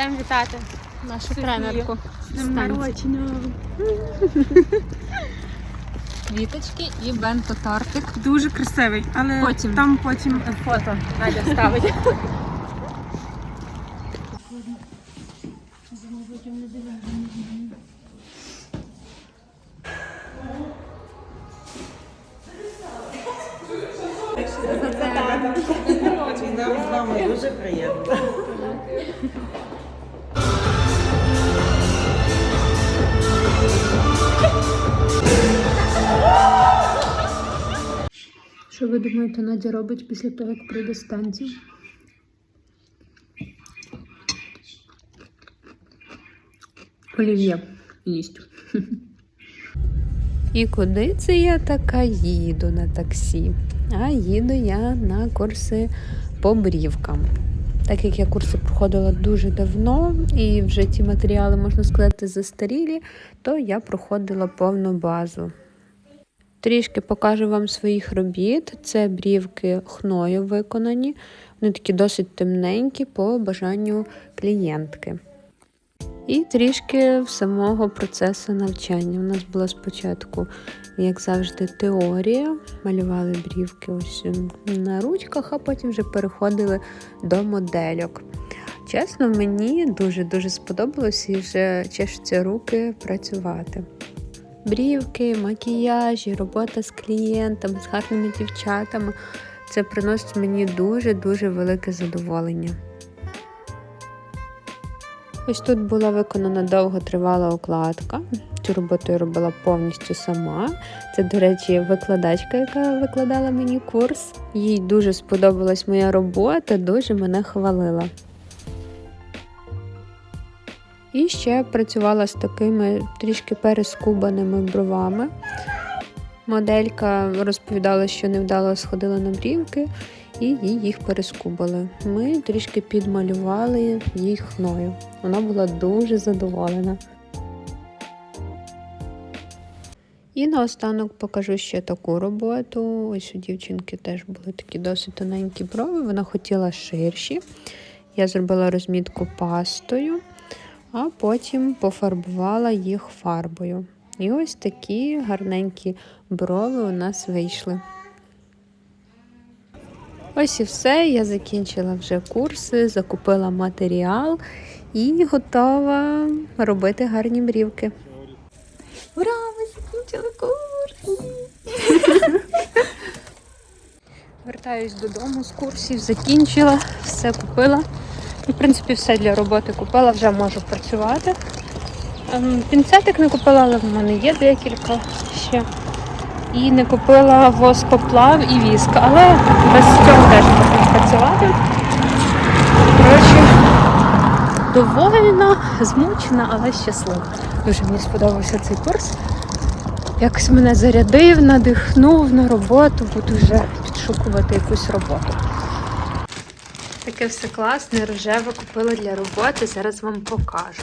йдемо вітати нашу Софію. тренерку. Квіточки і бенто-тортик. Дуже красивий, але Потім. там потім фото Надя ставить. Що ви думаєте, Надя робить після того, як прийде з танців? Олів'є їсть. І куди це я така їду на таксі? А їду я на курси по брівкам. Так як я курси проходила дуже давно, і вже ті матеріали, можна сказати, застарілі, то я проходила повну базу. Трішки покажу вам своїх робіт. Це брівки хною виконані. Вони такі досить темненькі по бажанню клієнтки. І трішки самого процесу навчання. У нас була спочатку, як завжди, теорія. Малювали брівки ось на ручках, а потім вже переходили до модельок. Чесно, мені дуже-дуже сподобалось і вже чешуться руки працювати. Брівки, макіяжі, робота з клієнтами, з гарними дівчатами. Це приносить мені дуже-дуже велике задоволення. Ось тут була виконана довготривала укладка. Цю роботу я робила повністю сама. Це, до речі, викладачка, яка викладала мені курс. Їй дуже сподобалась моя робота, дуже мене хвалила. І ще працювала з такими трішки перескубаними бровами. Моделька розповідала, що невдало сходила на брівки, і їй їх перескубали. Ми трішки підмалювали їй хною. Вона була дуже задоволена. І наостанок покажу ще таку роботу. Ось у дівчинки теж були такі досить тоненькі брови. Вона хотіла ширші. Я зробила розмітку пастою а потім пофарбувала їх фарбою. І ось такі гарненькі брови у нас вийшли. Ось і все. Я закінчила вже курси, закупила матеріал і готова робити гарні брівки. Ура! Ми закінчили курс! Вертаюсь додому з курсів, закінчила, все купила. В принципі, все для роботи купила, вже можу працювати. Ем, Пінцетик не купила, але в мене є декілька ще. І не купила воскоплав і віск, але без цього теж можна працювати. Коротше, довольна, змучена, але щаслива. Дуже мені сподобався цей курс. Якось мене зарядив, надихнув на роботу, буду вже підшукувати якусь роботу. Таке все класне, рожеве купила для роботи, зараз вам покажу.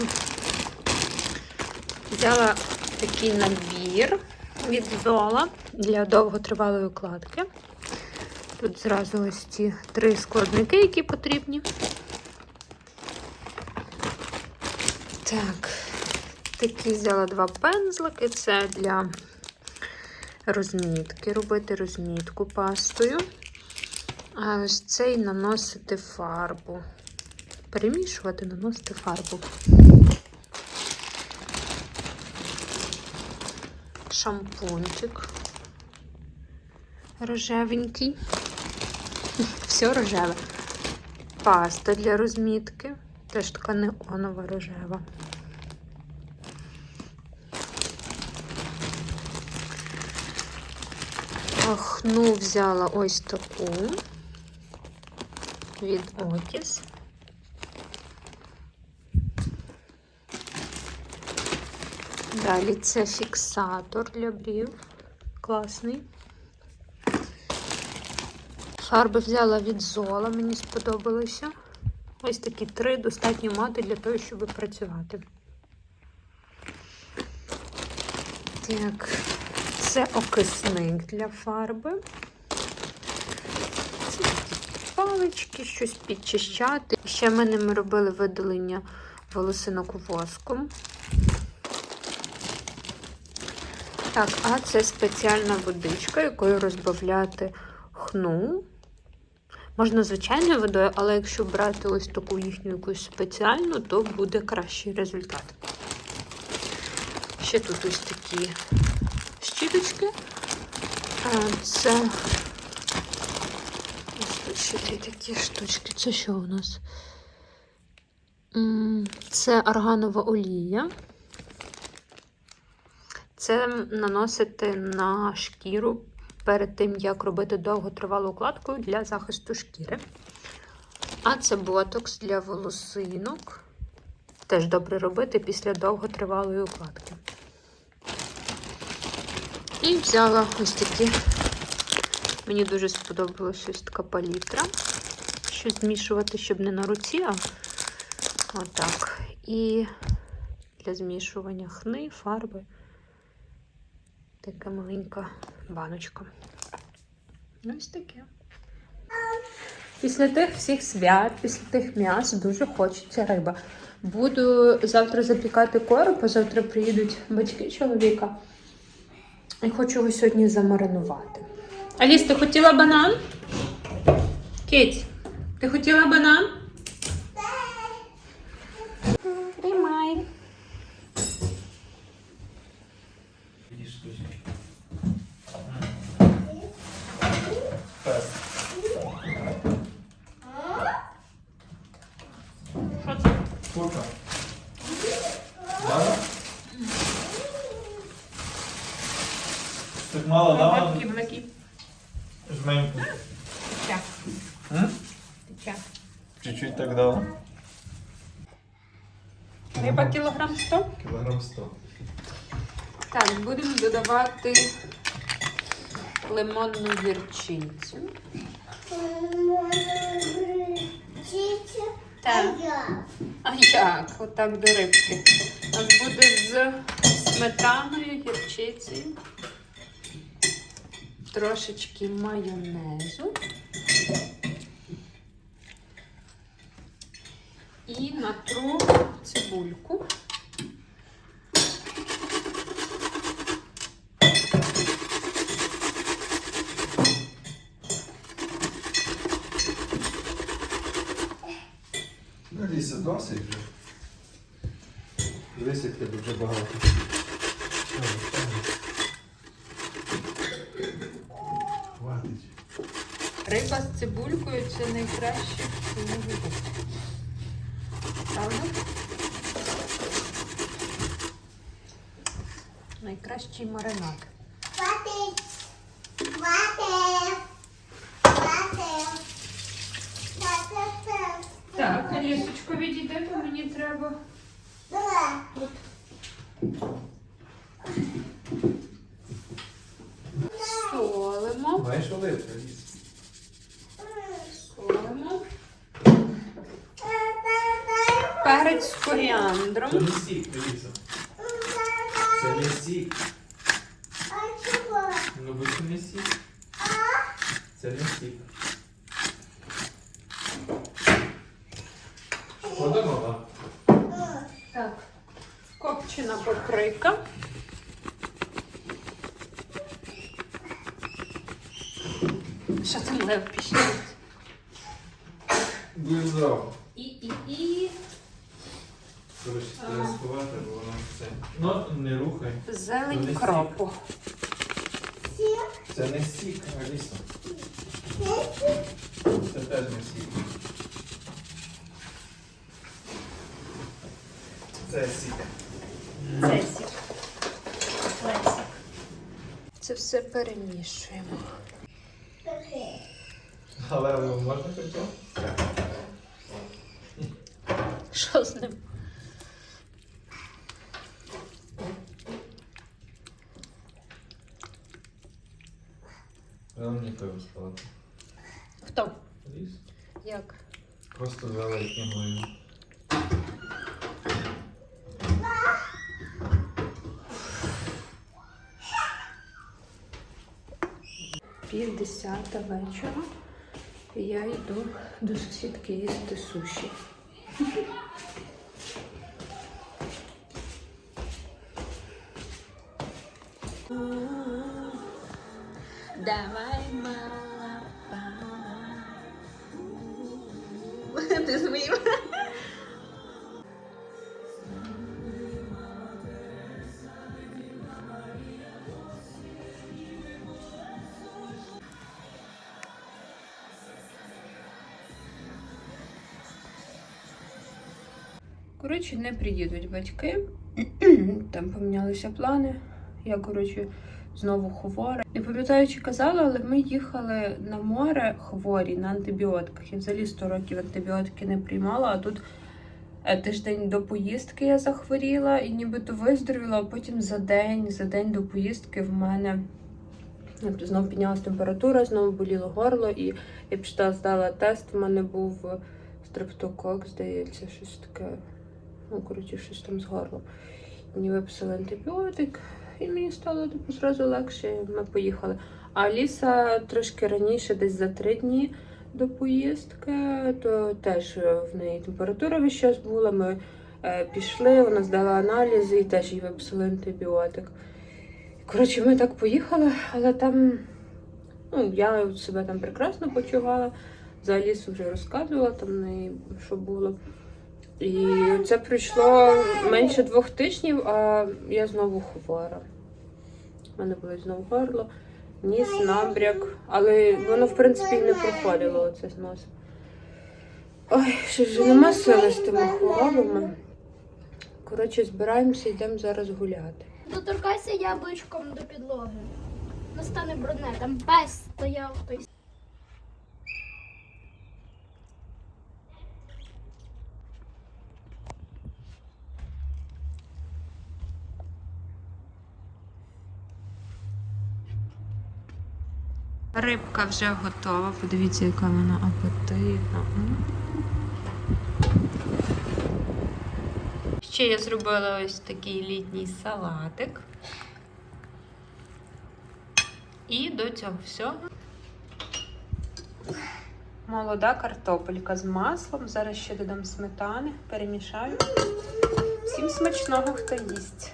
Взяла такий набір від Зола для довготривалої укладки. Тут зразу ось ці три складники, які потрібні. Так, такі взяла два пензлики. Це для розмітки, робити розмітку пастою. А ось цей наносити фарбу. Перемішувати, наносити фарбу. Шампунчик рожевенький. Все рожеве. Паста для розмітки. Теж така неонова рожева. Ахну взяла ось таку від Otis. Далі це фіксатор для брів. Класний. Фарби взяла від Зола, мені сподобалося. Ось такі три достатньо мати для того, щоб працювати. Так, це окисник для фарби. Це такі палички, щось підчищати. Ще в мене ми робили видалення волосинок воском. Так, а це спеціальна водичка, якою розбавляти хну. Можна звичайною водою, але якщо брати ось таку їхню якусь спеціальну, то буде кращий результат. Ще тут ось такі щіточки. Це дві такі штучки. Це що у нас? Це арганова олія. Це наносити на шкіру перед тим, як робити довготривалу укладку для захисту шкіри. А це ботокс для волосинок. Теж добре робити після довготривалої укладки. І взяла ось такі. Мені дуже сподобалась ось така палітра. Щось змішувати, щоб не на руці, а отак. І для змішування хни, фарби. Така маленька баночка. Ось таке. Після тих всіх свят, після тих м'яс дуже хочеться риба. Буду завтра запікати короб, а завтра приїдуть батьки чоловіка. І хочу його сьогодні замаринувати. Аліс, ти хотіла банан? Кеть, ти хотіла банан? Кілограм 100. Кілограм 100. Так, будемо додавати лимонну гірчицю. Так. А як? Отак до рибки. У нас буде з сметаною, гірчицею, трошечки майонезу. І натру цибульку. 10 я дуже багато. Хватить. Риба з цибулькою це найкраще, що не буде. Правда? Найкращий маринад. Хватить! Хватить! Перець з Це не сік, Ліса. Це не сік. Ну, бо це не сік. Це не сік. Подумала? Так, копчена паприка. Що там лев пішов? Близав. Коротше, треба сховати, бо воно все. Ну, не рухай. зелень кропу. Це не сік, Аліса. Це теж не сік. Це сік. Це сік. Лесик. Це все перемішуємо. Але воно можна таке? Що з ним? Але мені пиво спалати. Хто? Ліс? Як? Просто звела якимою. Пів десята вечора. Я йду до сусідки їсти суші. Коротше, не приїдуть батьки. Там помінялися плани. Я, коротше, знову хвора. Не пам'ятаю, чи казала, але ми їхали на море хворі на антибіотиках. Я взагалі 100 років антибіотики не приймала, а тут е, тиждень до поїздки я захворіла і нібито виздоровіла, а потім за день, за день до поїздки в мене знову піднялася температура, знову боліло горло, і я пішла, здала тест. В мене був стрептокок, здається, щось таке. Ну, коротше, щось там з горлом. Мені виписали антибіотик, і мені стало типу, зразу легше. Ми поїхали. А Аліса трошки раніше, десь за три дні до поїздки, то теж е, в неї температура весь час була. Ми е, пішли, вона здала аналізи і теж їй виписали антибіотик. Коротше, ми так поїхали, але там ну, я себе там прекрасно почувала. За Алісу вже розказувала там що було. І це пройшло менше двох тижнів, а я знову хвора. У мене було знову горло, ніс, набряк, але воно, в принципі, не проходило оце з носом. Ой, ще вже нема сили з тими хворобами. Коротше, збираємося, йдемо зараз гуляти. Доторкайся яблучком до підлоги. Настане брудне, там пес стояв той. Рибка вже готова. Подивіться, яка вона апетитна. Ще я зробила ось такий літній салатик. І до цього всього молода картопелька з маслом. Зараз ще додам сметани, перемішаю. Всім смачного, хто їсть.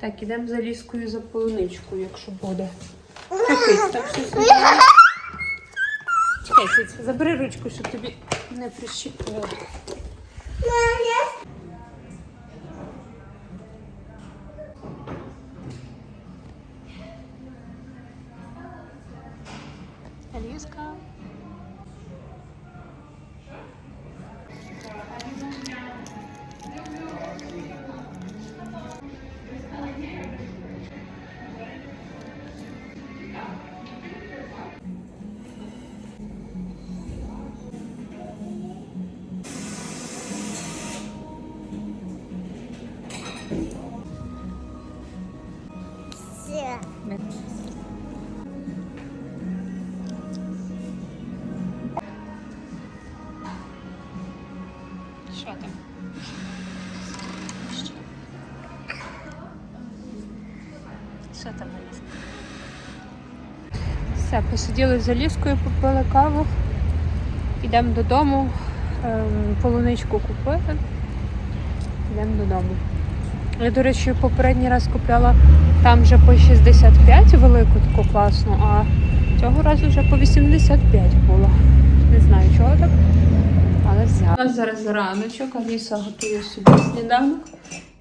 Так, ідемо за ліскою за полуничкою, якщо буде. Капець, щось. Чекай, забери ручку, щоб тобі не прищепило. Все, посиділи за ліскою, попили каву. Йдемо додому. Ем, полуничку купили. Йдемо додому. Я, до речі, попередній раз купляла там вже по 65 велику таку класну, а цього разу вже по 85 було. Не знаю, чого так. Але взяла. У нас зараз раночок, Аліса готує собі сніданок.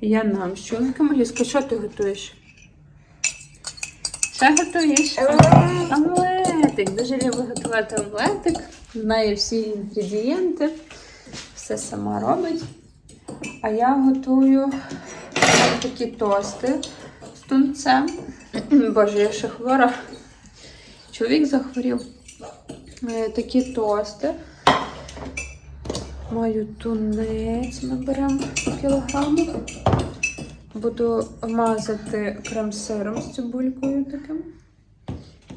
Я нам з чоловіком. Аліска, що ти готуєш? Що готуєш? Омлетик. Дуже люблю готувати омлетик. Знає всі інгредієнти. Все сама робить. А я готую такі тости з тунцем. Боже, я ще хвора. Чоловік захворів. Е, Такі тости. Маю тунець, ми беремо кілограму. Буду мазати крем-сиром з цибулькою таким.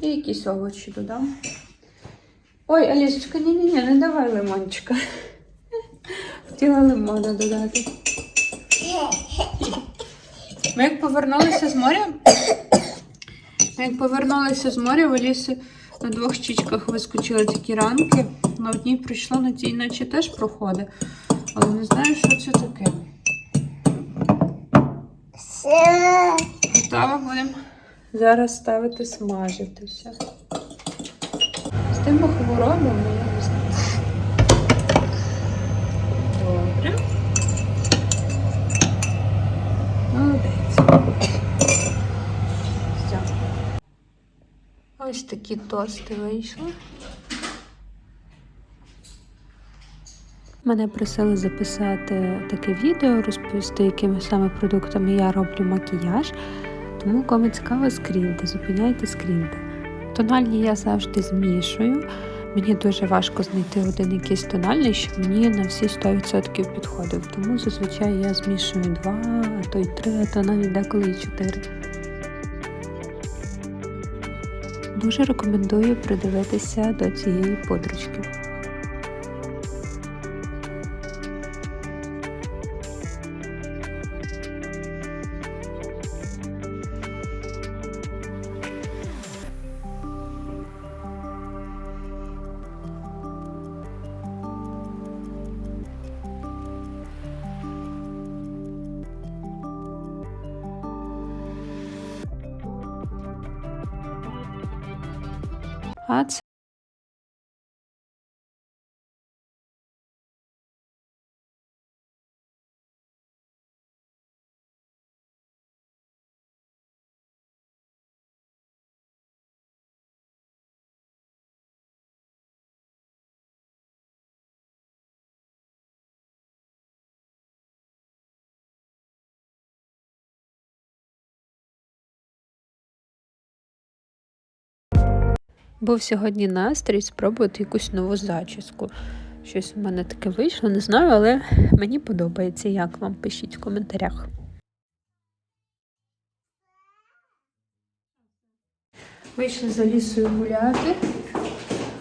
І якісь овочі додам. Ой, Алісочка, ні-ні-ні, не давай лимончика. Хотіла лимона додати. Ми як повернулися з моря. Ми як повернулися з моря, в лісі на двох щічках вискочили такі ранки. На одній прийшло, на тій наче теж проходить. Але не знаю, що це таке. Готова будемо зараз ставити смажитися. З тими хворобами я не знаю. Добре. Молодець. Все. Ось такі тости вийшли. Мене просили записати таке відео, розповісти, якими саме продуктами я роблю макіяж. Тому кому цікаво, скріньте, зупиняйте, скріньте. Тональні я завжди змішую. Мені дуже важко знайти один якийсь тональний, щоб мені на всі 100% підходив. Тому зазвичай я змішую два, а то й три, а то навіть деколи і чотири. Дуже рекомендую придивитися до цієї подручки. А був сьогодні настрій спробувати якусь нову зачіску. Щось у мене таке вийшло, не знаю, але мені подобається. Як вам пишіть в коментарях. Вийшли за лісою гуляти,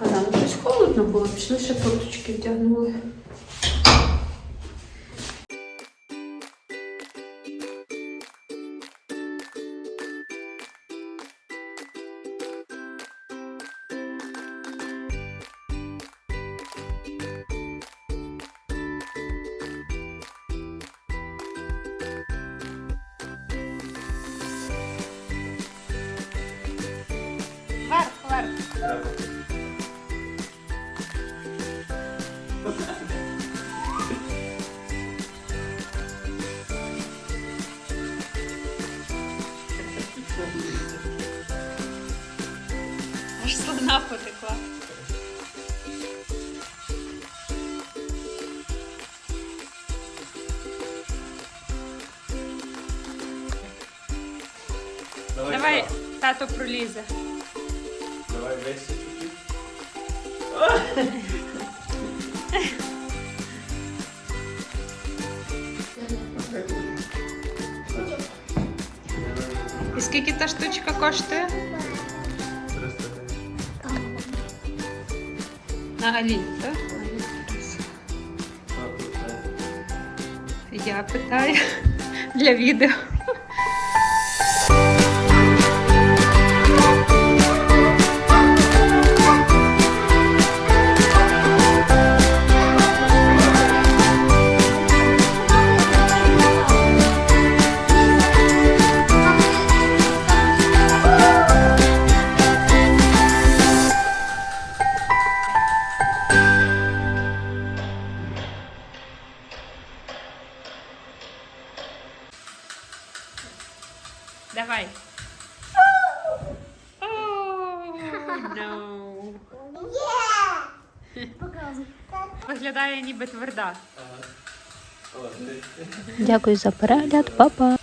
а нам щось холодно було, пішли ще курточки вдягнули. Давай, тато пролізе. Давай весь. І скільки та штучка коштує? 300. На Алі, так? Я питаю для відео. Дякую за перегляд, па-па!